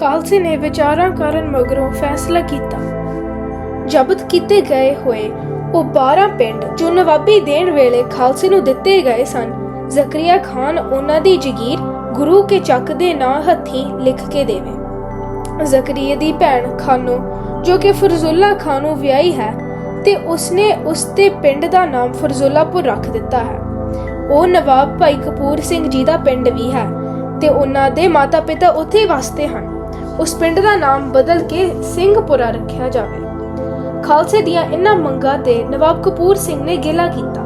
ਖਾਲਸੇ ਨੇ ਵਿਚਾਰਾਂ ਕਰਨ ਮਗਰੋਂ ਫੈਸਲਾ ਕੀਤਾ। ਜ਼ਬਤ ਕੀਤੇ ਗਏ ਹੋਏ ਉਹ 12 ਪਿੰਡ ਜੋ ਨਵਾਬੀ ਦੇਣ ਵੇਲੇ ਖਾਲਸੇ ਨੂੰ ਦਿੱਤੇ ਗਏ ਸਨ, ਜ਼ਕਰੀਆ ਖਾਨ ਉਹਨਾਂ ਦੀ ਜਗੀਰ ਗੁਰੂ ਕੇ ਚੱਕ ਦੇ ਨਾਂ ਹੱਥੀ ਲਿਖ ਕੇ ਦੇਵੇ। ਜ਼ਕਰੀਆ ਦੀ ਭੈਣ ਖਾਨੋ, ਜੋ ਕਿ ਫਰਜ਼ੁੱਲਾ ਖਾਨ ਨੂੰ ਵਿਆਹੀ ਹੈ, ਤੇ ਉਸਨੇ ਉਸ ਦੇ ਪਿੰਡ ਦਾ ਨਾਮ ਫਰਜ਼ੁੱਲਾਪੁਰ ਰੱਖ ਦਿੱਤਾ ਹੈ। ਉਹ ਨਵਾਬ ਭਾਈ ਕਪੂਰ ਸਿੰਘ ਜੀ ਦਾ ਪਿੰਡ ਵੀ ਹੈ, ਤੇ ਉਹਨਾਂ ਦੇ ਮਾਤਾ-ਪਿਤਾ ਉੱਥੇ ਹੀ ਵਸਦੇ ਹਨ। ਉਸ ਪਿੰਡ ਦਾ ਨਾਮ ਬਦਲ ਕੇ ਸਿੰਘਪੁਰਾ ਰੱਖਿਆ ਜਾਵੇ। ਖਾਲਸੇ ਦੀਆਂ ਇਹਨਾਂ ਮੰਗਾਂ ਤੇ ਨਵਾਬ ਕਪੂਰ ਸਿੰਘ ਨੇ ਗਿਲਾ ਕੀਤਾ।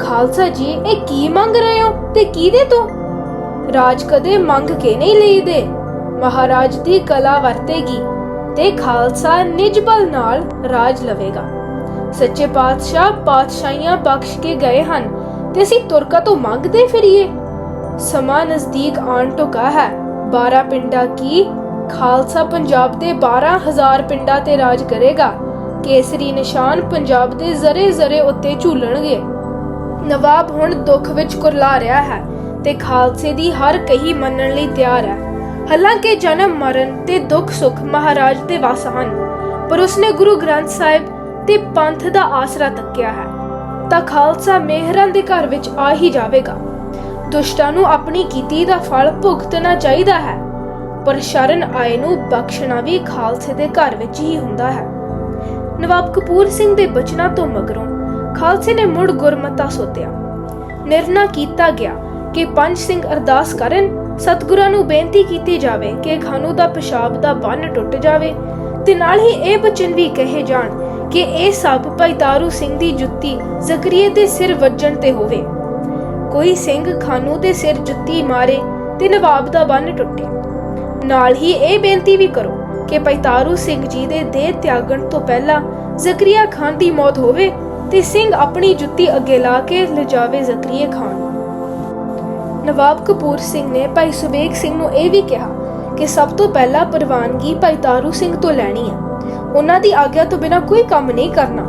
ਖਾਲਸਾ ਜੀ, ਇਹ ਕੀ ਮੰਗ ਰਹੇ ਹੋ ਤੇ ਕਿਹਦੇ ਤੋਂ? ਰਾਜ ਕਦੇ ਮੰਗ ਕੇ ਨਹੀਂ ਲਈਦੇ। ਮਹਾਰਾਜ ਦੀ ਕਲਾ ਵਰਤੇਗੀ ਤੇ ਖਾਲਸਾ ਨਿਜ ਬਲ ਨਾਲ ਰਾਜ ਲਵੇਗਾ। ਸੱਚੇ ਪਾਤਸ਼ਾਹ ਪਾਤਸ਼ਾਹੀਆਂ ਬਖਸ਼ ਕੇ ਗਏ ਹਨ ਤੇ ਅਸੀਂ ਤੁਰਕਾ ਤੋਂ ਮੰਗਦੇ ਫਿਰੀਏ। ਸਮਾਂ ਨਜ਼ਦੀਕ ਆਉਣ ਟੁਕਾ ਹੈ। 12 ਪਿੰਡਾਂ ਕੀ ਖਾਲਸਾ ਪੰਜਾਬ ਦੇ 12000 ਪਿੰਡਾਂ ਤੇ ਰਾਜ ਕਰੇਗਾ। ਕੇਸਰੀ ਨਿਸ਼ਾਨ ਪੰਜਾਬ ਦੇ ਜ਼ਰੇ ਜ਼ਰੇ ਉੱਤੇ ਝੂਲਣਗੇ। ਨਵਾਬ ਹੁਣ ਦੁੱਖ ਵਿੱਚ ਕੁਰਲਾ ਰਿਹਾ ਹੈ ਤੇ ਖਾਲਸੇ ਦੀ ਹਰ ਕਹੀ ਮੰਨਣ ਲਈ ਤਿਆਰ ਹੈ। ਹਾਲਾਂਕਿ ਜਨਮ ਮਰਨ ਤੇ ਦੁੱਖ ਸੁੱਖ ਮਹਾਰਾਜ ਦੇ ਵਾਸ ਹਨ, ਪਰ ਉਸਨੇ ਗੁਰੂ ਗ੍ਰੰਥ ਸਾਹਿਬ ਤੇ ਪੰਥ ਦਾ ਆਸਰਾ ਤੱਕਿਆ ਹੈ। ਤਾਂ ਖਾਲਸਾ ਮਿਹਰਾਂ ਦੇ ਘਰ ਵਿੱਚ ਆ ਹੀ ਜਾਵੇਗਾ। ਦੁਸ਼ਟਾਂ ਨੂੰ ਆਪਣੀ ਕੀਤੀ ਦਾ ਫਲ ਭੁਗਤਣਾ ਚਾਹੀਦਾ ਹੈ। ਪਰ ਸ਼ਰਨ ਆਏ ਨੂੰ ਬਖਸ਼ਣਾ ਵੀ ਖਾਲਸੇ ਦੇ ਘਰ ਵਿੱਚ ਹੀ ਹੁੰਦਾ ਹੈ। ਨਵਾਬ ਕਪੂਰ ਸਿੰਘ ਦੇ ਬਚਨਾਂ ਤੋਂ ਮਗਰੋਂ ਖਾਲਸੇ ਨੇ ਮੁੜ ਗੁਰਮਤਾ ਸੋਧਿਆ। ਨਿਰਣਾ ਕੀਤਾ ਗਿਆ ਕਿ ਪੰਜ ਸਿੰਘ ਅਰਦਾਸ ਕਰਨ, ਸਤਿਗੁਰਾਂ ਨੂੰ ਬੇਨਤੀ ਕੀਤੀ ਜਾਵੇ ਕਿ ਖਾਨੂ ਦਾ ਪਿਸ਼ਾਬ ਦਾ ਬੰਨ ਟੁੱਟ ਜਾਵੇ ਤੇ ਨਾਲ ਹੀ ਇਹ ਬਚਨ ਵੀ ਕਹੇ ਜਾਣ ਕਿ ਇਹ ਸਭ ਭਾਈ ਤਾਰੂ ਸਿੰਘ ਦੀ ਜੁੱਤੀ ਜ਼ਕਰੀਏ ਦੇ ਸਿਰ ਵੱਜਣ ਤੇ ਹੋਵੇ। ਕੋਈ ਸਿੰਘ ਖਾਨੂ ਦੇ ਸਿਰ ਜੁੱਤੀ ਮਾਰੇ ਤੇ ਨਵਾਬ ਦਾ ਬੰਨ ਟੁੱਟੇ। ਨਾਲ ਹੀ ਇਹ ਬੇਨਤੀ ਵੀ ਕਰੋ ਕਿ ਭਾਈ ਸਿੰਘ ਜੀ ਦੇ ਦੇਹ ਤਿਆਗਣ ਤੋਂ ਪਹਿਲਾਂ ਜ਼ਕਰੀਆ ਖਾਨ ਦੀ ਮੌਤ ਹੋਵੇ ਤੇ ਸਿੰਘ ਆਪਣੀ ਜੁੱਤੀ ਅੱਗੇ ਲਾ ਕੇ ਲਿਜਾਵੇ ਜ਼ਕਰੀਆ ਖਾਨ। ਨਵਾਬ ਕਪੂਰ ਸਿੰਘ ਨੇ ਭਾਈ ਸੁਬੇਗ ਸਿੰਘ ਨੂੰ ਇਹ ਵੀ ਕਿਹਾ ਕਿ ਸਭ ਤੋਂ ਪਹਿਲਾਂ ਪ੍ਰਵਾਨਗੀ ਭਾਈ ਤਾਰੂ ਸਿੰਘ ਤੋਂ ਲੈਣੀ ਹੈ। ਉਹਨਾਂ ਦੀ ਆਗਿਆ ਤੋਂ ਬਿਨਾ ਕੋਈ ਕੰਮ ਨਹੀਂ ਕਰਨਾ।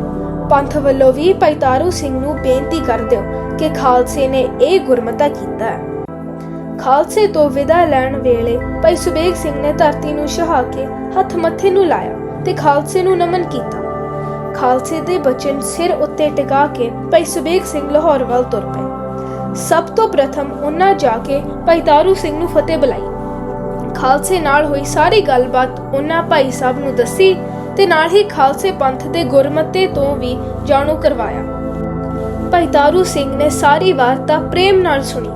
ਪੰਥ ਵੱਲੋਂ ਵੀ ਭਾਈ ਤਾਰੂ ਸਿੰਘ ਨੂੰ ਬੇਨਤੀ ਕਰ ਦਿਓ ਕਿ ਖਾਲਸੇ ਨੇ ਇਹ ਗੁਰਮਤਾ ਕੀਤਾ ਹੈ। ਖਾਲਸੇ ਤੋਂ ਵਿਦਾ ਲੈਣ ਵੇਲੇ ਭਾਈ ਸੁਬੇਗ ਸਿੰਘ ਨੇ ਧਰਤੀ ਨੂੰ ਛਹਾ ਕੇ ਹੱਥ ਮੱਥੇ ਨੂੰ ਲਾਇਆ ਤੇ ਖਾਲਸੇ ਨੂੰ ਨਮਨ ਕੀਤਾ। ਖਾਲਸੇ ਦੇ ਬਚਨ ਸਿਰ ਉੱਤੇ ਟਿਕਾ ਕੇ ਭਾਈ ਸੁਬੇਗ ਸਿੰਘ ਲਾਹੌਰ ਵੱਲ ਤੁਰ ਪਏ। ਸਭ ਤੋਂ ਪ੍ਰਥਮ ਉਹਨਾਂ ਜਾ ਕੇ ਭਾਈ ਤਾਰੂ ਸਿੰਘ ਨੂੰ ਫਤਿਹ ਬੁਲਾਈ। ਖਾਲਸੇ ਨਾਲ ਹੋਈ ਸਾਰੀ ਗੱਲਬਾਤ ਉਹਨਾਂ ਭਾਈ ਸਾਹਿਬ ਨੂੰ ਦੱਸੀ ਤੇ ਨਾਲ ਹੀ ਖਾਲਸੇ ਪੰਥ ਦੇ ਗੁਰਮਤੇ ਤੋਂ ਵੀ ਜਾਣੂ ਕਰਵਾਇਆ। ਭਾਈ ਤਾਰੂ ਸਿੰਘ ਨੇ ਸਾਰੀ ਵਾਰਤਾ ਪ੍ਰੇਮ ਨਾਲ ਸੁਣੀ।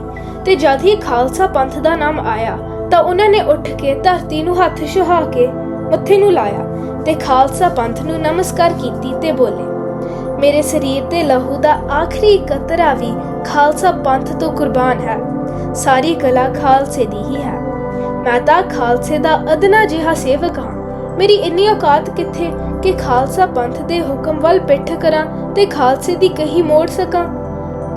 ਤੇ ਜਦ ਹੀ ਖਾਲਸਾ ਪੰਥ ਦਾ ਨਾਮ ਆਇਆ, ਤਾਂ ਉਹਨਾਂ ਨੇ ਉੱਠ ਕੇ ਧਰਤੀ ਨੂੰ ਹੱਥ ਛੁਹਾ ਕੇ ਮੱਥੇ ਨੂੰ ਲਾਇਆ ਤੇ ਖਾਲਸਾ ਪੰਥ ਨੂੰ ਨਮਸਕਾਰ ਕੀਤੀ ਤੇ ਬੋਲੇ, ਮੇਰੇ ਸਰੀਰ ਤੇ ਲਹੂ ਦਾ ਆਖਰੀ ਕਤਰਾ ਵੀ ਖਾਲਸਾ ਪੰਥ ਤੋਂ ਕੁਰਬਾਨ ਹੈ, ਸਾਰੀ ਕਲਾ ਖਾਲਸੇ ਦੀ ਹੀ ਹੈ। ਮੈਂ ਤਾਂ ਖਾਲਸੇ ਦਾ ਅਦਨਾ ਜਿਹਾ ਸੇਵਕ ਹਾਂ। ਮੇਰੀ ਇੰਨੀ ਔਕਾਤ ਕਿੱਥੇ ਕਿ ਖਾਲਸਾ ਪੰਥ ਦੇ ਹੁਕਮ ਵੱਲ ਪਿੱਠ ਕਰਾਂ ਤੇ ਖਾਲਸੇ ਦੀ ਕਹੀ ਮੋੜ ਸਕਾਂ?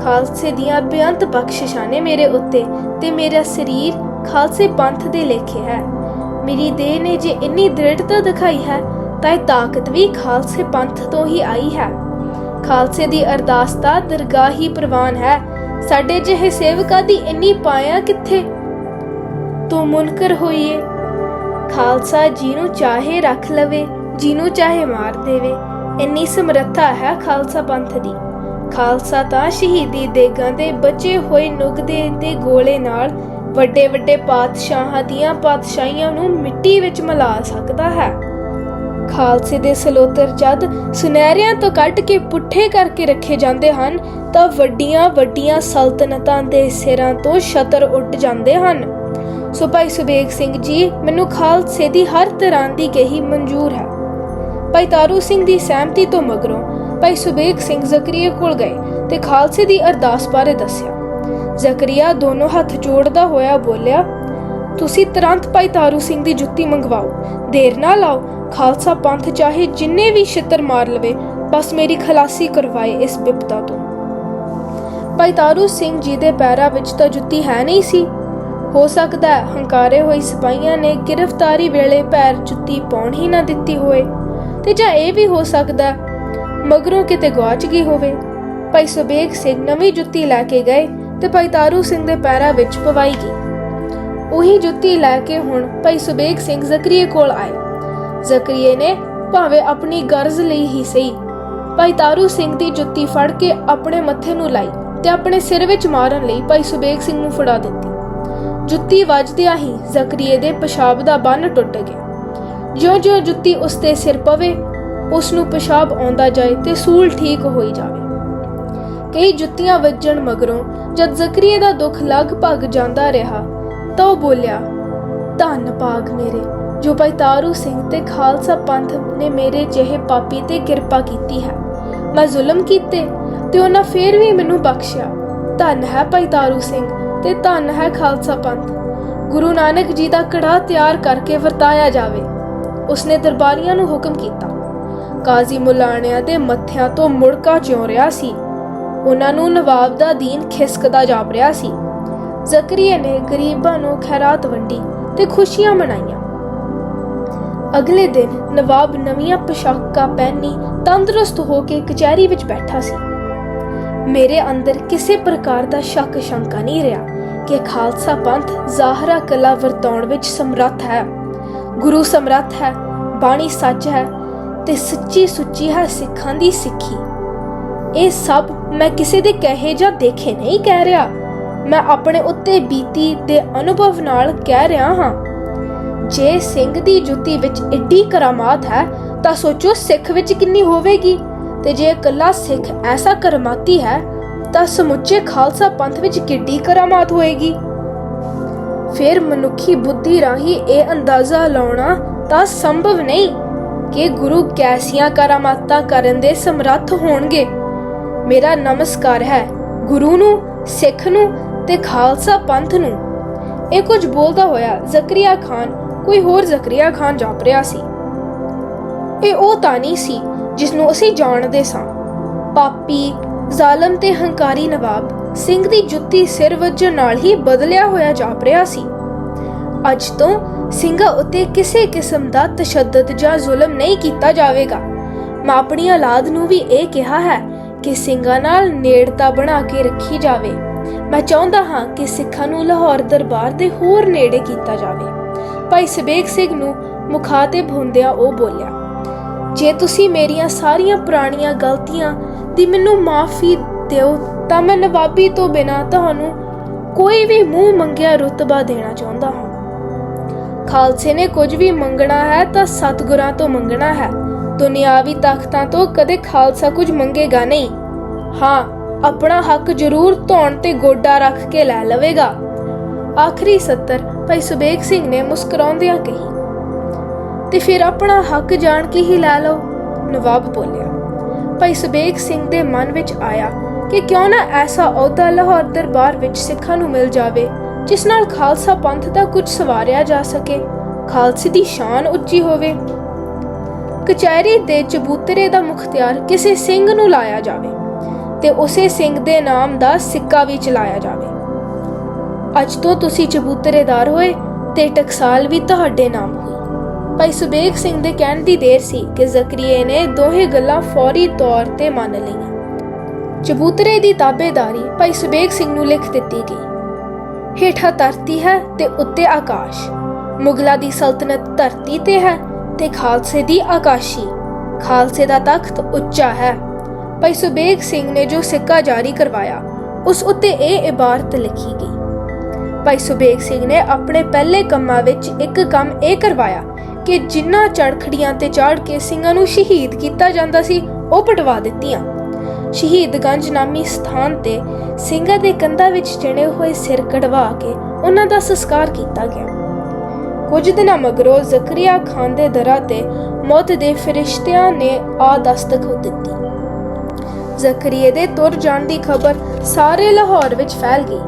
ਖਾਲਸੇ ਦੀਆਂ ਬੇਅੰਤ ਬਖਸ਼ਿਸ਼ਾਂ ਨੇ ਮੇਰੇ ਉੱਤੇ ਤੇ ਮੇਰਾ ਸਰੀਰ ਖਾਲਸੇ ਪੰਥ ਦੇ ਲੇਖੇ ਹੈ। ਮੇਰੀ ਦੇਹ ਨੇ ਜੇ ਇੰਨੀ ਦ੍ਰਿੜਤਾ ਦਿਖਾਈ ਹੈ, ਤਾਂ ਇਹ ਤਾਕਤ ਵੀ ਖਾਲਸੇ ਪੰਥ ਤੋਂ ਹੀ ਆਈ ਹੈ। ਖਾਲਸੇ ਦੀ ਅਰਦਾਸ ਦਾ ਦਰਗਾਹ ਹੀ ਪ੍ਰਵਾਨ ਹੈ। ਸਾਡੇ ਜਿਹੇ ਸੇਵਕਾਂ ਦੀ ਇੰਨੀ ਪਾਇਆ ਕਿੱਥੇ? ਤੂੰ ਮੁਨਕਰ ਹੋਈਏ। ਖਾਲਸਾ ਜਿਹਨੂੰ ਚਾਹੇ ਰੱਖ ਲਵੇ, ਜਿਹਨੂੰ ਚਾਹੇ ਮਾਰ ਦੇਵੇ, ਇੰਨੀ ਸਮਰੱਥਾ ਹੈ ਖਾਲਸਾ ਪੰਥ ਦੀ। ਖਾਲਸਾ ਤਾਂ ਸ਼ਹੀਦੀ ਦੇਗਾਂ ਦੇ ਬਚੇ ਹੋਏ ਨੁਗਦੇ ਤੇ ਗੋਲੇ ਨਾਲ ਵੱਡੇ ਵੱਡੇ ਪਾਤਸ਼ਾਹਾਂ ਦੀਆਂ ਪਾਤਸ਼ਾਹੀਆਂ ਨੂੰ ਮਿੱਟੀ ਵਿੱਚ ਮਿਲਾ ਸਕਦਾ ਹੈ। ਖਾਲਸੇ ਦੇ ਸਲੋਤਰ ਜਦ ਸੁਨਹਿਰਿਆਂ ਤੋਂ ਕੱਟ ਕੇ ਪੁੱਠੇ ਕਰਕੇ ਰੱਖੇ ਜਾਂਦੇ ਹਨ, ਤਾਂ ਵੱਡੀਆਂ ਵੱਡੀਆਂ ਸਲਤਨਤਾਂ ਦੇ ਸਿਰਾਂ ਤੋਂ ਛਤਰ ਉੱਡ ਜਾਂਦੇ ਹਨ। ਸੋ ਭਾਈ ਸੁਬੇਗ ਸਿੰਘ ਜੀ, ਮੈਨੂੰ ਖਾਲਸੇ ਦੀ ਹਰ ਤਰ੍ਹਾਂ ਦੀ ਕਹੀ ਮਨਜ਼ੂਰ ਹੈ। ਭਾਈ ਤਾਰੂ ਸਿੰਘ ਦੀ ਸਹਿਮਤੀ ਤੋਂ ਮਗਰੋਂ ਭਾਈ ਸੁਬੇਗ ਸਿੰਘ ਜ਼ਕਰੀਆ ਕੋਲ ਗਏ ਤੇ ਖਾਲਸੇ ਦੀ ਅਰਦਾਸ ਬਾਰੇ ਦੱਸਿਆ। ਜ਼ਕਰੀਆ ਦੋਨੋਂ ਹੱਥ ਜੋੜਦਾ ਹੋਇਆ ਬੋਲਿਆ, ਤੁਸੀਂ ਤੁਰੰਤ ਭਾਈ ਤਾਰੂ ਸਿੰਘ ਦੀ ਜੁੱਤੀ ਮੰਗਵਾਓ। ਦੇਰ ਨਾ ਲਾਓ, ਖਾਲਸਾ ਪੰਥ ਚਾਹੇ ਜਿੰਨੇ ਵੀ ਛਿੱਤਰ ਮਾਰ ਲਵੇ, ਬਸ ਮੇਰੀ ਖਲਾਸੀ ਕਰਵਾਏ ਇਸ ਬਿਪਤਾ ਤੋਂ। ਭਾਈ ਤਾਰੂ ਸਿੰਘ ਜੀ ਦੇ ਪੈਰਾਂ ਵਿੱਚ ਤਾਂ ਜੁੱਤੀ ਹੈ ਨਹੀਂ ਸੀ। ਹੋ ਸਕਦਾ ਹੰਕਾਰੇ ਹੋਈ ਸਿਪਾਹੀਆਂ ਨੇ ਗ੍ਰਿਫਤਾਰੀ ਵੇਲੇ ਪੈਰ ਜੁੱਤੀ ਪਾਉਣ ਹੀ ਨਾ ਦਿੱਤੀ ਹੋਏ ਤੇ ਜਾਂ ਇਹ ਵੀ ਹੋ ਸਕਦਾ ਮਗਰੋਂ ਕਿਤੇ ਗਵਾਚ ਗਈ ਹੋਵੇ। ਭਾਈ ਸੁਬੇਗ ਸਿੰਘ ਨਵੀਂ ਜੁੱਤੀ ਲੈ ਕੇ ਗਏ ਤੇ ਭਾਈ ਤਾਰੂ ਸਿੰਘ ਦੇ ਪੈਰਾਂ ਵਿੱਚ ਪਵਾਈ ਗਈ। ਉਹੀ ਜੁੱਤੀ ਲੈ ਕੇ ਹੁਣ ਭਾਈ ਸੁਬੇਗ ਸਿੰਘ ਜ਼ਕਰੀਏ ਕੋਲ ਆਏ। ਜ਼ਕਰੀਏ ਨੇ ਭਾਵੇਂ ਆਪਣੀ ਗਰਜ਼ ਲਈ ਹੀ ਸਹੀ, ਭਾਈ ਤਾਰੂ ਸਿੰਘ ਦੀ ਜੁੱਤੀ ਫੜ ਕੇ ਆਪਣੇ ਮੱਥੇ ਨੂੰ ਲਾਈ ਤੇ ਆਪਣੇ ਸਿਰ ਵਿੱਚ ਮਾਰਨ ਲਈ ਭਾਈ ਸੁਬੇਗ ਸਿੰਘ ਨੂੰ ਫੜਾ ਦਿੱਤੀ। ਜੁੱਤੀ ਵੱਜਦਿਆਂ ਹੀ ਜ਼ਕਰੀਏ ਦੇ ਪਿਸ਼ਾਬ ਦਾ ਬੰਨ ਟੁੱਟ ਗਿਆ। ਜਿਉਂ-ਜਿਉਂ ਜੁੱਤੀ ਉਸ ਦੇ ਸਿਰ ਪਵੇ ਉਸ ਨੂੰ ਪਿਸ਼ਾਬ ਆਉਂਦਾ ਜਾਏ ਤੇ ਸੂਲ ਠੀਕ ਹੋਈ ਜਾਵੇ। ਕਈ ਜੁੱਤੀਆਂ ਵੱਜਣ ਮਗਰੋਂ ਜਦ ਜ਼ਕਰੀਏ ਦਾ ਦੁੱਖ ਲਗਭਗ ਜਾਂਦਾ ਰਿਹਾ, ਤਾਂ ਉਹ ਬੋਲਿਆ, ਧੰਨ ਭਾਗ ਮੇਰੇ, ਜੋ ਭਾਈ ਤਾਰੂ ਸਿੰਘ ਤੇ ਖਾਲਸਾ ਪੰਥ ਨੇ ਮੇਰੇ ਜਿਹੇ ਪਾਪੀ ਤੇ ਕਿਰਪਾ ਕੀਤੀ ਹੈ। ਮੈਂ ਜ਼ੁਲਮ ਕੀਤੇ ਤੇ ਉਹਨਾਂ ਫੇਰ ਵੀ ਮੈਨੂੰ ਬਖਸ਼ਿਆ। ਧੰਨ ਹੈ ਭਾਈ ਤਾਰੂ ਸਿੰਘ ਤੇ ਧੰਨ ਹੈ ਖਾਲਸਾ ਪੰਥ। ਗੁਰੂ ਨਾਨਕ ਜੀ ਦਾ ਕੜਾ ਤਿਆਰ ਕਰਕੇ ਵਰਤਾਇਆ ਜਾਵੇ। ਉਸਨੇ ਦਰਬਾਰੀਆਂ ਨੂੰ ਹੁਕਮ ਕੀਤਾ। ਕਾਜ਼ੀ ਮੁਲਾਣਿਆਂ ਦੇ ਮੱਥਿਆਂ ਤੋਂ ਮੁੜਕਾ ਚਿਉ ਰਿਹਾ ਸੀ। ਉਹਨਾਂ ਨੂੰ ਨਵਾਬ ਦਾ ਦੀਨ ਖਿਸਕਦਾ ਜਾਪ ਰਿਹਾ ਸੀ। ਜ਼ਕਰੀਆ ਨੇ ਗਰੀਬਾਂ ਨੂੰ ਖੈਰਾਤ ਵੰਡੀ ਤੇ ਖੁਸ਼ੀਆਂ ਮਨਾਈਆਂ। ਅਗਲੇ ਦਿਨ ਨਵਾਬ ਨਵੀਆਂ ਪੋਸ਼ਾਕਾਂ ਪਹਿਨੀ ਤੰਦਰੁਸਤ ਹੋ ਕੇ ਕਚਹਿਰੀ ਵਿੱਚ ਬੈਠਾ ਸੀ। ਮੇਰੇ ਅੰਦਰ ਕਿਸੇ ਪ੍ਰਕਾਰ ਦਾ ਸ਼ੱਕ ਸ਼ੰਕਾ ਨਹੀਂ ਰਿਹਾ ਕਿ ਖਾਲਸਾ ਪੰਥ ਜ਼ਾਹਰਾ ਕਲਾ ਵਰਤਾਉਣ ਵਿੱਚ ਸਮਰੱਥ ਹੈ। ਗੁਰੂ ਸਮਰੱਥ ਹੈ, ਬਾਣੀ ਸੱਚ ਹੈ ਤੇ ਸੱਚੀ ਸੁੱਚੀ ਹੈ ਸਿੱਖਾਂ ਦੀ ਸਿੱਖੀ। ਇਹ ਸਭ ਮੈਂ ਕਿਸੇ ਦੇ ਕਹੇ ਜਾਂ ਦੇਖੇ ਨਹੀਂ ਕਹਿ ਰਿਹਾ। ਮੈਂ ਆਪਣੇ ਉੱਤੇ ਬੀਤੀ ਦੇ ਅਨੁਭਵ ਨਾਲ ਕਹਿ ਰਿਹਾ ਹਾਂ। ਜੇ ਸਿੰਘ ਦੀ ਜੁੱਤੀ ਵਿੱਚ ਏਡੀ ਕਰਾਮਾਤ ਹੈ, ਤਾਂ ਸੋਚੋ ਸਿੱਖ ਵਿੱਚ ਕਿੰਨੀ ਹੋਵੇਗੀ। ਤੇ ਜੇ ਇਕੱਲਾ ਸਿੱਖ ਐਸਾ ਕਰਮਾਤੀ ਹੈ, ਤਾਂ ਸਮੁੱਚੇ ਖਾਲਸਾ ਪੰਥ ਵਿੱਚ ਕਿੱਡੀ ਕਰਾਮਾਤ ਹੋਏਗੀ? ਫਿਰ ਮਨੁੱਖੀ ਬੁੱਧੀ ਰਾਹੀਂ ਇਹ ਅੰਦਾਜ਼ਾ ਲਾਉਣਾ ਤਾਂ ਸੰਭਵ ਨਹੀਂ। ਕਿ ਗੁਰੂ ਕੈਸੀਆਂ ਕਰਾਮਾਤਾਂ ਕਰਨ ਦੇ ਸਮਰੱਥ ਹੋਣਗੇ। ਮੇਰਾ ਨਮਸਕਾਰ ਹੈ ਗੁਰੂ ਨੂੰ, ਸਿੱਖ ਨੂੰ ਤੇ ਖਾਲਸਾ ਪੰਥ ਨੂੰ। ਇਹ ਕੁਝ ਬੋਲਦਾ ਹੋਇਆ ਜ਼ਕਰੀਆ ਖਾਨ ਕੋਈ ਹੋਰ ਜ਼ਕਰੀਆ ਖਾਨ ਜਾਪ ਰਿਹਾ ਸੀ। ਇਹ ਉਹ ਤਾਨੀ ਸੀ ਜਿਸ ਨੂੰ ਅਸੀਂ ਜਾਣਦੇ ਸਾਂ। ਪਾਪੀ, ਜ਼ਾਲਮ ਤੇ ਹੰਕਾਰੀ ਨਵਾਬ ਸਿੰਘ ਦੀ ਜੁੱਤੀ ਸਿਰ ਵੱਜਣ ਨਾਲ ਹੀ ਬਦਲਿਆ ਹੋਇਆ ਜਾਪ ਰਿਹਾ ਸੀ। ਅੱਜ ਤੋਂ ਸਿੰਘਾਂ ਉੱਤੇ ਕਿਸੇ ਕਿਸਮ ਦਾ ਤਸ਼ੱਦਦ ਜਾਂ ਜ਼ੁਲਮ ਨਹੀਂ ਕੀਤਾ ਜਾਵੇਗਾ। ਮੈਂ ਆਪਣੀ ਔਲਾਦ ਨੂੰ ਵੀ ਇਹ ਕਿਹਾ ਹੈ ਕਿ ਸਿੰਘਾਂ ਨਾਲ ਨੇੜਤਾ ਬਣਾ ਕੇ ਰੱਖੀ ਜਾਵੇ। ਮੈਂ ਚਾਹੁੰਦਾ ਹਾਂ ਕਿ ਸਿੱਖਾਂ ਨੂੰ ਲਾਹੌਰ ਦਰਬਾਰ ਦੇ ਹੋਰ ਨੇੜੇ ਕੀਤਾ ਜਾਵੇ। ਭਾਈ ਸਬੇਗ ਸਿੰਘ ਨੂੰ ਮੁਖਾਤਿਬ ਹੁੰਦਿਆਂ ਉਹ ਬੋਲਿਆ, ਜੇ ਤੁਸੀਂ ਮੇਰੀਆਂ ਸਾਰੀਆਂ ਪੁਰਾਣੀਆਂ ਗਲਤੀਆਂ ਦੀ ਮੈਨੂੰ ਮਾਫੀ ਦਿਓ, ਤਾਂ ਮੈਂ ਨਵਾਬੀ ਤੋਂ ਬਿਨਾ ਤੁਹਾਨੂੰ ਕੋਈ ਵੀ ਮੂੰਹ ਮੰਗਿਆ ਰੁਤਬਾ ਦੇਣਾ ਚਾਹੁੰਦਾ ਹਾਂ। ਖਾਲਸੇ ਨੇ ਕੁਝ ਵੀ ਮੰਗਣਾ ਹੈ ਤਾਂ ਸਤਿਗੁਰਾਂ ਤੋਂ ਮੰਗਣਾ ਹੈ। ਦੁਨਿਆਵੀ ਤਾਕਤਾਂ ਤੋਂ ਕਦੇ ਖਾਲਸਾ ਕੁਝ ਮੰਗੇਗਾ ਨਹੀਂ। ਹਾਂ, ਆਪਣਾ ਹੱਕ ਜ਼ਰੂਰ ਧੌਣ ਤੇ ਗੋਡਾ ਰੱਖ ਕੇ ਲੈ ਲਵੇਗਾ। ਆਖਰੀ ਸੱਤਰ, ਭਾਈ ਸੁਬੇਗ ਸਿੰਘ ਨੇ ਮੁਸਕਰਾਉਂਦਿਆਂ ਕਹੀ, ਤੇ ਫਿਰ ਆਪਣਾ ਹੱਕ ਜਾਣ ਕੇ ਹੀ ਲੈ ਲਓ। ਨਵਾਬ ਬੋਲਿਆ। ਭਾਈ ਸੁਬੇਗ ਸਿੰਘ ਦੇ ਮਨ ਵਿੱਚ ਆਇਆ ਕਿ ਕਿਉਂ ਨਾ ਐਸਾ ਅਹੁਦਾ ਲਾਹੌਰ ਦਰਬਾਰ ਵਿੱਚ ਸਿੱਖਾਂ ਨੂੰ ਮਿਲ ਜਾਵੇ। ਜਿਸ ਨਾਲ ਖਾਲਸਾ ਪੰਥ ਦਾ ਕੁਝ ਸਵਾਰਿਆ ਜਾ ਸਕੇ, ਖਾਲਸੇ ਦੀ ਸ਼ਾਨ ਉੱਚੀ ਹੋਵੇ। ਕਚਹਿਰੀ ਦੇ ਚਬੂਤਰੇ ਦਾ ਮੁਖਤਿਆਰ ਕਿਸੇ ਸਿੰਘ ਨੂੰ ਲਾਇਆ ਜਾਵੇ ਤੇ ਉਸੇ ਸਿੰਘ ਦੇ ਨਾਮ ਦਾ ਸਿੱਕਾ ਵੀ ਚਲਾਇਆ ਜਾਵੇ। ਅੱਜ ਤੋਂ ਤੁਸੀਂ ਚਬੂਤਰੇਦਾਰ ਹੋਏ ਤੇ ਟਕਸਾਲ ਵੀ ਤੁਹਾਡੇ ਨਾਮ ਹੋਈ। ਭਾਈ ਸੁਬੇਗ ਸਿੰਘ ਦੇ ਕਹਿਣ ਦੀ ਦੇਰ ਸੀ ਕਿ ਜ਼ਕਰੀਏ ਨੇ ਦੋਹੇ ਗੱਲਾਂ ਫੌਰੀ ਤੌਰ ਤੇ ਮੰਨ ਲਈਆਂ। ਚਬੂਤਰੇ ਦੀ ਤਾਬੇਦਾਰੀ ਭਾਈ ਸੁਬੇਗ ਸਿੰਘ ਨੂੰ ਲਿਖ ਦਿੱਤੀ ਗਈ। ਹੇਠਾਂ ਧਰਤੀ ਹੈ ਤੇ ਉੱਤੇ ਆਕਾਸ਼। ਮੁਗਲਾਂ ਦੀ ਸਲਤਨਤ ਧਰਤੀ ਤੇ ਹੈ ਤੇ ਖਾਲਸੇ ਦੀ ਆਕਾਸ਼ੀ। ਖਾਲਸੇ ਦਾ ਤਖਤ ਉੱਚਾ ਹੈ। ਭਾਈ ਸੁਬੇਗ ਸਿੰਘ ਨੇ ਜੋ ਸਿੱਕਾ ਜਾਰੀ ਕਰਵਾਇਆ, ਉਸ ਉੱਤੇ ਇਹ ਇਬਾਰਤ ਲਿਖੀ ਗਈ। ਭਾਈ ਸੁਬੇਗ ਸਿੰਘ ਨੇ ਆਪਣੇ ਪਹਿਲੇ ਕੰਮਾਂ ਵਿੱਚ ਇੱਕ ਕੰਮ ਇਹ ਕਰਵਾਇਆ ਕਿ ਜਿੰਨਾ ਚੜਖੜੀਆਂ ਤੇ ਚਾੜ ਕੇ ਸਿੰਘਾਂ ਨੂੰ ਸ਼ਹੀਦ ਕੀਤਾ ਜਾਂਦਾ ਸੀ, ਉਹ ਪਟਵਾ ਦਿੱਤੀਆਂ। ਸ਼ਹੀਦਗੰਜ ਨਾਮੀ ਸਥਾਨ ਤੇ ਸਿੰਘਾਂ ਦੇ ਕੰਧਾਂ ਵਿੱਚ ਚਿਣੇ ਹੋਏ ਸਿਰ ਕਢਵਾ ਕੇ ਉਹਨਾਂ ਦਾ ਸੰਸਕਾਰ ਕੀਤਾ ਗਿਆ। ਕੁਝ ਦਿਨਾਂ ਮਗਰੋਂ ਜ਼ਕਰੀਆ ਖਾਨ ਦੇ ਦਰਾਂ ਤੇ ਮੌਤ ਦੇ ਫਰਿਸ਼ਤਿਆਂ ਨੇ ਆ ਦਸਤਕ ਦਿੱਤੀ। ਜ਼ਕਰੀਏ ਦੇ ਤੁਰ ਜਾਣ ਦੀ ਖਬਰ ਸਾਰੇ ਲਾਹੌਰ ਵਿੱਚ ਫੈਲ ਗਈ।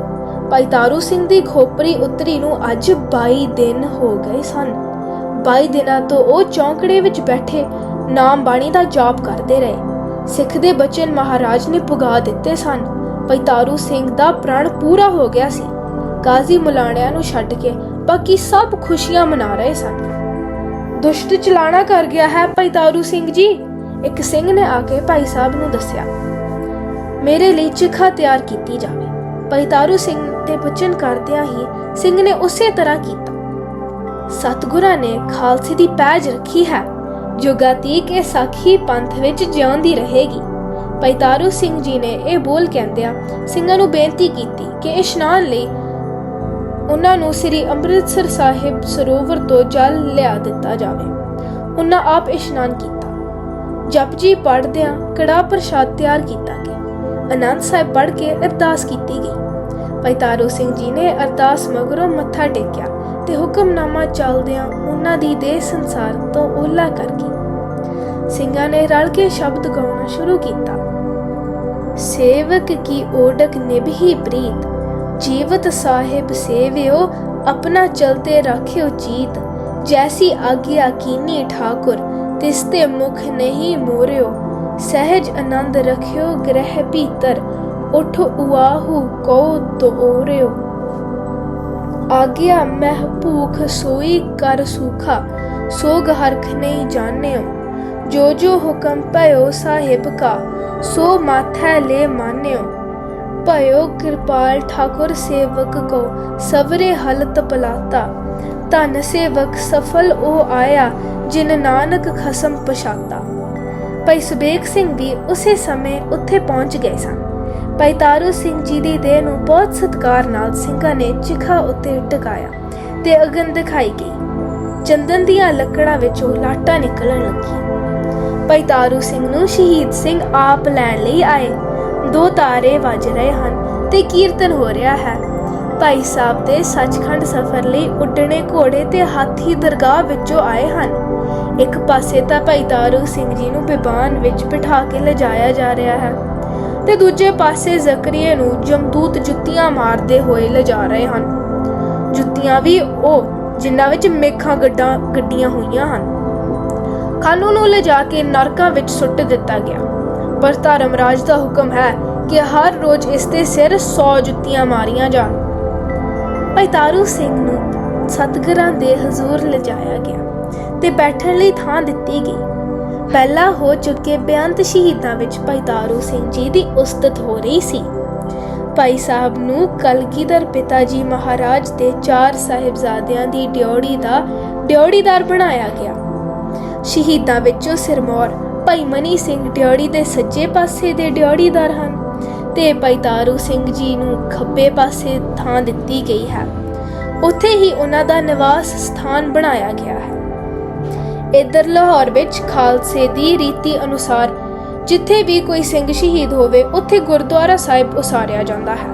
ਭਾਈ ਤਾਰੂ ਸਿੰਘ ਦੀ ਖੋਪਰੀ ਉਤਰੀ ਨੂੰ ਅੱਜ 22 ਦਿਨ ਹੋ ਗਏ ਸਨ। 22 ਦਿਨਾਂ ਤੋਂ ਉਹ ਚੌਂਕੜੇ ਵਿੱਚ ਬੈਠੇ ਨਾਮ ਬਾਣੀ ਦਾ ਜਾਪ ਕਰਦੇ ਰਹੇ। ਸਿੱਖ ਦੇ ਬਚਨ ਮਹਾਰਾਜ ਨੇ ਪੁਗਾ ਦਿੱਤੇ ਸਨ। ਭਾਈ ਤਾਰੂ ਸਿੰਘ ਦਾ ਪ੍ਰਣ ਪੂਰਾ ਹੋ ਗਿਆ ਸੀ। ਕਾਜ਼ੀ ਮੁਲਾਣਿਆਂ ਨੂੰ ਛੱਡ ਕੇ ਬਾਕੀ ਸਭ ਖੁਸ਼ੀਆਂ ਮਨਾ ਰਹੇ ਸਨ। ਦੁਸ਼ਟ ਚਲਾਣਾ ਕਰ ਗਿਆ ਹੈ ਭਾਈ ਤਾਰੂ ਸਿੰਘ ਜੀ, ਇੱਕ ਸਿੰਘ ਨੇ ਆ ਕੇ ਭਾਈ ਸਾਹਿਬ ਨੂੰ ਦੱਸਿਆ। ਮੇਰੇ ਲਈ ਚਿਖਾ ਤਿਆਰ ਕੀਤੀ ਜਾਵੇ। ਭਾਈ ਤਾਰੂ ਸਿੰਘ ਤੇ ਬਚਨ ਕਰਦਿਆਂ ਹੀ ਸਿੰਘ ਨੇ ਉਸੇ ਤਰ੍ਹਾਂ ਕੀਤਾ। ਸਤਿਗੁਰਾਂ ਨੇ ਖਾਲਸੇ ਦੀ ਪੈਜ ਰੱਖੀ ਹੈ। ਜੋ ਇਹ ਸਾਖੀ ਪੰਥ ਵਿੱਚ ਜਿਉਂਦੀ ਰਹੇਗੀ। ਭਾਈ ਤਾਰੂ ਸਿੰਘ ਜੀ ਨੇ ਇਹ ਬੋਲ ਕਹਿੰਦਿਆਂ ਸਿੰਘਾਂ ਨੂੰ ਬੇਨਤੀ ਕੀਤੀ ਕਿ ਇਸ਼ਨਾਨ ਲਈ ਉਹਨਾਂ ਨੂੰ ਸ੍ਰੀ ਅੰਮ੍ਰਿਤਸਰ ਸਾਹਿਬ ਸਰੋਵਰ ਤੋਂ ਜਲ ਲਿਆ ਦਿੱਤਾ ਜਾਵੇ। ਉਹਨਾਂ ਆਪ ਇਸ਼ਨਾਨ ਕੀਤਾ। ਜਪਜੀ ਪੜਦਿਆਂ ਕੜਾ ਪ੍ਰਸ਼ਾਦ ਤਿਆਰ ਕੀਤਾ ਗਿਆ। ਅਨੰਦ ਸਾਹਿਬ ਪੜ੍ਹ ਕੇ ਅਰਦਾਸ ਕੀਤੀ ਗਈ। ਭਾਈ ਤਾਰੂ ਸਿੰਘ ਜੀ ਨੇ ਅਰਦਾਸ ਮਗਰੋਂ ਮੱਥਾ ਟੇਕਿਆ। ਤੇ ਹੁਕਮਨਾਮਾ ਚੱਲਦਿਆਂ ਉਹਨਾਂ ਦੀ ਦੇਹ ਸੰਸਾਰ ਤੋਂ ਓਲਾ ਕਰ ਗਈ। ਸਿੰਘਾਂ ਨੇ ਰਲ ਕੇ ਸ਼ਬਦ ਗਾਉਣਾ ਸ਼ੁਰੂ ਕੀਤਾ। ਸੇਵਕ ਕੀ ਓਡਕ ਨਿਭੀ ਪ੍ਰੀਤ, ਜੀਵਤ ਸਾਹਿਬ ਸੇਵਿਓ, ਆਪਣਾ ਚਲਤੇ ਰੱਖਿਓ ਚੀਤ। ਜੈਸੀ ਆਗਿਆ ਕੀਨੀ ਠਾਕੁਰ ਤਿਸਤੇ ਮੁਖ ਨਹੀਂ ਮੋਰਿਓ। ਸਹਿਜ ਆਨੰਦ ਰਖਿਓ ਗ੍ਰਹਿ ਭੀਤਰ, ਉਠ ਉਆਹੂ ਕੋ ਤੋਰਿਓ ਆਗਿਆ ਮਹਿ ਭੂਖ ਸੋਈ ਕਰ ਸੁਖਾ, ਸੋਗ ਹਰਖ ਨਹੀਂ ਜਾਣਿਓ। ਜੋ ਜੋ ਹੁਕਮ ਭਇਓ ਸਾਹਿਬ ਕਾ, ਸੋ ਮਾਥੈ ਲੈ ਮਾਨਿਓ। ਭਇਓ ਕਿਰਪਾਲ ਠਾਕੁਰ ਸੇਵਕ ਕੋ, ਸਵਰੇ ਹਲਤ ਪਲਾਤਾ। ਧਨ ਸੇਵਕ ਸਫਲ ਉਹ ਆਇਆ, ਜਿਨ ਨਾਨਕ ਖਸਮ ਪਛਾਤਾ। ਭਾਈ ਸੁਬੇਗ ਸਿੰਘ ਵੀ ਉਸੇ ਸਮੇਂ ਉੱਥੇ ਪਹੁੰਚ ਗਏ ਸਨ। ਭਾਈ ਤਾਰੂ ਸਿੰਘ ਜੀ ਦੀ ਦੇਹ ਨੂੰ ਬਹੁਤ ਸਤਿਕਾਰ ਨਾਲ ਸਿੰਘਾਂ ਨੇ ਚਿਖਾ ਉੱਤੇ ਟਿਕਾਇਆ ਤੇ ਅਗਨ ਦਿਖਾਈ ਗਈ। ਚੰਦਨ ਦੀਆਂ ਲੱਕੜਾਂ ਵਿੱਚੋਂ ਲਾਟਾਂ ਨਿਕਲਣ ਲੱਗੀਆਂ। ਭਾਈ ਤਾਰੂ ਸਿੰਘ ਨੂੰ ਸ਼ਹੀਦ ਸਿੰਘ ਆਪ ਲੈਣ ਲਈ ਆਏ। ਦੋ ਤਾਰੇ ਵੱਜ ਰਹੇ ਹਨ ਤੇ ਕੀਰਤਨ ਹੋ ਰਿਹਾ ਹੈ। ਭਾਈ ਸਾਹਿਬ ਦੇ ਸੱਚਖੰਡ ਸਫ਼ਰ ਲਈ ਉੱਡਣੇ ਘੋੜੇ ਤੇ ਹਾਥੀ ਦਰਗਾਹ ਵਿੱਚੋਂ ਆਏ ਹਨ। ਇੱਕ ਪਾਸੇ ਤਾਂ ਭਾਈ ਤਾਰੂ ਸਿੰਘ ਜੀ ਨੂੰ ਬਿਬਾਨ ਵਿੱਚ ਬਿਠਾ ਕੇ ਲਿਜਾਇਆ ਜਾ ਰਿਹਾ ਹੈ। ਤੇ ਦੂਜੇ ਪਾਸੇ ਜ਼ਕਰੀਆ ਨੂੰ ਜਮਦੂਤ ਜੁੱਤੀਆਂ ਮਾਰਦੇ ਹੋਏ ਲਿਜਾ ਰਹੇ ਹਨ। ਜੁੱਤੀਆਂ ਵੀ ਉਹ ਜਿਨ੍ਹਾਂ ਵਿੱਚ ਮੇਖਾਂ ਗੱਡਾਂ ਗੱਡੀਆਂ ਹੋਈਆਂ ਹਨ। ਖਾਨੂ ਨੂੰ ਲਿਜਾ ਕੇ ਨਰਕਾਂ ਵਿੱਚ ਸੁੱਟ ਦਿੱਤਾ ਗਿਆ। ਪਰ ਧਰਮਰਾਜ ਦਾ ਹੁਕਮ ਹੈ ਕਿ ਹਰ ਰੋਜ਼ ਇਸ ਦੇ ਸਿਰ 100 ਜੁੱਤੀਆਂ ਮਾਰੀਆਂ ਜਾਣ। ਭਾਈ ਤਾਰੂ ਸਿੰਘ ਨੂੰ ਸਤਗੁਰਾਂ ਦੇ ਹਜ਼ੂਰ ਲਿਜਾਇਆ ਗਿਆ ਤੇ ਬੈਠਣ ਲਈ ਥਾਂ ਦਿੱਤੀ ਗਈ। ਪਹਿਲਾਂ ਹੋ ਚੁੱਕੇ ਬੇਅੰਤ ਸ਼ਹੀਦਾਂ ਵਿੱਚ ਭਾਈ ਤਾਰੂ ਸਿੰਘ ਜੀ ਦੀ ਉਸਤਤ ਹੋ ਰਹੀ ਸੀ। ਭਾਈ ਸਾਹਿਬ ਨੂੰ ਕਲਗੀਧਰ ਪਿਤਾ ਜੀ ਮਹਾਰਾਜ ਦੇ ਚਾਰ ਸਾਹਿਬਜ਼ਾਦਿਆਂ ਦੀ ਡਿਉੜੀ ਦਾ ਡਿਉੜੀਦਾਰ ਬਣਾਇਆ ਗਿਆ। ਸ਼ਹੀਦਾਂ ਵਿੱਚੋਂ ਸਿਰਮੌਰ ਭਾਈ ਮਨੀ ਸਿੰਘ ਡਿਉੜੀ ਦੇ ਸੱਜੇ ਪਾਸੇ ਦੇ ਡਿਉੜੀਦਾਰ ਹਨ ਤੇ ਭਾਈ ਤਾਰੂ ਸਿੰਘ ਜੀ ਨੂੰ ਖੱਬੇ ਪਾਸੇ ਥਾਂ ਦਿੱਤੀ ਗਈ ਹੈ। ਉੱਥੇ ਹੀ ਉਹਨਾਂ ਦਾ ਨਿਵਾਸ ਸਥਾਨ ਬਣਾਇਆ ਗਿਆ ਹੈ। ਇੱਧਰ ਲਾਹੌਰ ਵਿੱਚ ਖਾਲਸੇ ਦੀ ਰੀਤੀ ਅਨੁਸਾਰ ਜਿੱਥੇ ਵੀ ਕੋਈ ਸਿੰਘ ਸ਼ਹੀਦ ਹੋਵੇ, ਉੱਥੇ ਗੁਰਦੁਆਰਾ ਸਾਹਿਬ ਉਸਾਰਿਆ ਜਾਂਦਾ ਹੈ।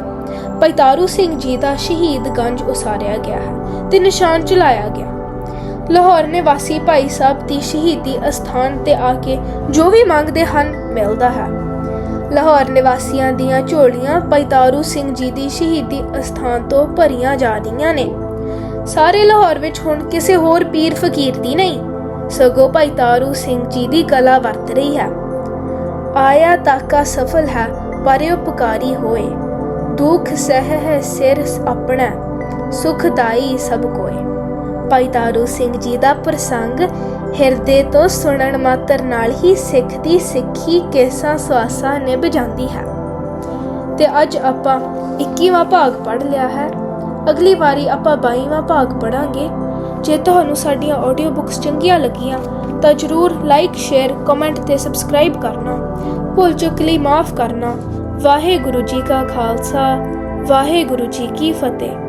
ਭਾਈ ਸਿੰਘ ਜੀ ਦਾ ਸ਼ਹੀਦ ਗੰਜ ਉਸਾਰਿਆ ਗਿਆ ਹੈ ਤੇ ਨਿਸ਼ਾਨ ਚਲਾਇਆ ਗਿਆ। ਲਾਹੌਰ ਨਿਵਾਸੀ ਭਾਈ ਸਾਹਿਬ ਦੀ ਸ਼ਹੀਦੀ ਅਸਥਾਨ ਤੇ ਆ ਕੇ ਜੋ ਵੀ ਮੰਗਦੇ ਹਨ, ਮਿਲਦਾ ਹੈ। ਲਾਹੌਰ ਨਿਵਾਸੀਆਂ ਦੀਆਂ ਝੋਲੀਆਂ ਭਾਈ ਸਿੰਘ ਜੀ ਦੀ ਸ਼ਹੀਦੀ ਅਸਥਾਨ ਤੋਂ ਭਰੀਆਂ ਜਾ ਰਹੀਆਂ ਨੇ। ਸਾਰੇ ਲਾਹੌਰ ਵਿੱਚ ਹੁਣ ਕਿਸੇ ਹੋਰ ਪੀਰ ਫਕੀਰ ਦੀ ਨਹੀਂ ਸਗੋਂ ਭਾਈ ਤਾਰੂ ਸਿੰਘ ਜੀ ਦੀ ਕਲਾ ਵਰਤ ਰਹੀ ਹੈ। ਆਇਆ ਤਾਕਾ ਸਫਲ ਹੈ ਪਰਉਪਕਾਰੀ ਹੋਏ। ਦੁੱਖ ਸਹਿ ਹੈ, ਸਿਰ ਆਪਣਾ, ਸੁਖਦਾਈ ਸਭ ਕੋਏ। ਭਾਈ ਤਾਰੂ ਸਿੰਘ ਜੀ ਦਾ ਪ੍ਰਸੰਗ ਹਿਰਦੇ ਤੋਂ ਸੁਣਨ ਮਾਤਰ ਨਾਲ ਹੀ ਸਿੱਖ ਦੀ ਸਿੱਖੀ ਕੇਸਾਂ ਸਵਾਸਾਂ ਨਿਭ ਜਾਂਦੀ ਹੈ। ਤੇ ਅੱਜ ਆਪਾਂ 21ਵਾਂ ਭਾਗ ਪੜ੍ਹ ਲਿਆ ਹੈ। ਅਗਲੀ ਵਾਰੀ ਆਪਾਂ 22ਵਾਂ ਭਾਗ ਪੜਾਂਗੇ ਜੇ ਤੁਹਾਨੂੰ ਸਾਡੀਆਂ ਆਡੀਓ ਬੁੱਕਸ ਚੰਗੀਆਂ ਲੱਗੀਆਂ, ਤਾਂ ਜਰੂਰ ਲਾਈਕ ਸ਼ੇਅਰ ਕਮੈਂਟ ਤੇ ਸਬਸਕ੍ਰਾਈਬ ਕਰਨਾ। ਭੁੱਲ ਚੁੱਕ ਲਈ ਮਾਫ ਕਰਨਾ। ਵਾਹਿਗੁਰੂ ਜੀ ਕਾ ਖਾਲਸਾ, ਵਾਹਿਗੁਰੂ ਜੀ ਕੀ ਫਤਿਹ।